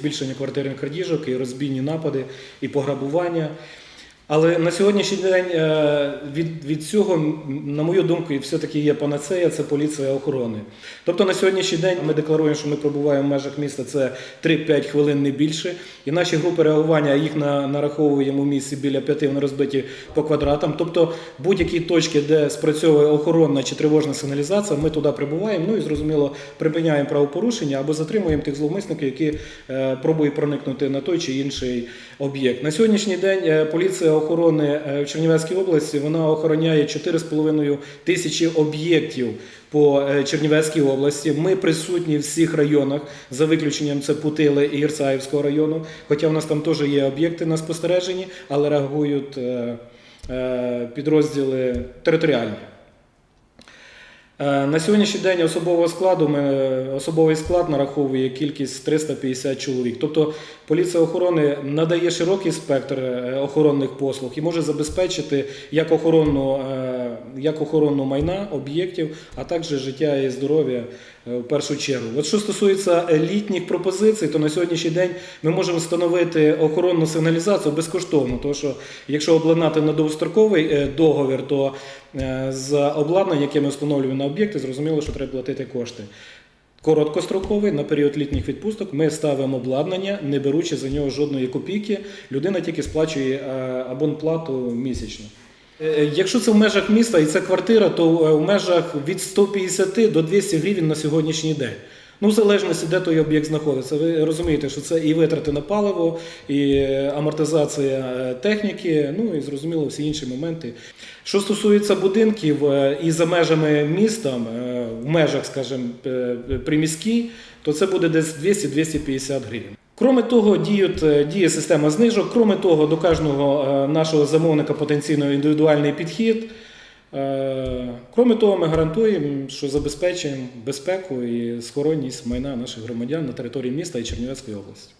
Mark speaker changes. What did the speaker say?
Speaker 1: збільшення квартирних крадіжок, і розбійні напади, і пограбування. Але на сьогоднішній день е, від, від цього, на мою думку, все-таки є панацея, це поліція охорони. Тобто на сьогоднішній день ми декларуємо, що ми пробуваємо в межах міста це 3-5 хвилин не більше. І наші групи реагування їх на, нараховуємо в місці біля 5, вони розбиті по квадратам. Тобто будь-які точки, де спрацьовує охоронна чи тривожна сигналізація, ми туди прибуваємо. Ну і зрозуміло, припиняємо правопорушення або затримуємо тих зловмисників, які е, пробують проникнути на той чи інший об'єкт. На сьогоднішній день е, поліція охорони е, в Чернівецькій області вона охороняє 4,5 тисячі об'єктів по е, Чернівецькій області. Ми присутні в всіх районах, за виключенням це Путили і Ірцаївського району. Хоча в нас там теж є об'єкти на спостереженні, але реагують е, підрозділи територіальні. Е, На сьогоднішній день особового складу ми, особовий склад нараховує кількість 350 чоловік. Тобто поліція охорони надає широкий спектр е, охоронних послуг і може забезпечити як охоронну, е, як охоронну майна об'єктів, а також життя і здоров'я е, в першу чергу. От що стосується літніх пропозицій, то на сьогоднішній день ми можемо встановити охоронну сигналізацію безкоштовно. Тому що якщо обладнати на довгостроковий е, договір, то е, з обладнання, яке ми встановлюємо на об'єкти, зрозуміло, що треба платити кошти. Короткостроковий на період літніх відпусток ми ставимо обладнання, не беручи за нього жодної копійки. Людина тільки сплачує абонплату місячно. Е, Якщо це в межах міста і це квартира, то е, в межах від 150 до 200 гривень на сьогоднішній день. Ну, в залежності, де той об'єкт знаходиться. Ви розумієте, що це і витрати на паливо, і амортизація е, техніки, ну і зрозуміло всі інші моменти. Що стосується будинків е, і за межами міста, е, в межах, скажімо, приміській, то це буде десь 200-250 гривень. Кроме того, діють, діє система знижок. Кроме того, до кожного нашого замовника потенційно індивідуальний підхід. Е, Кроме того, ми гарантуємо, що забезпечуємо безпеку і схоронність майна наших громадян на території міста і Чернівецької області.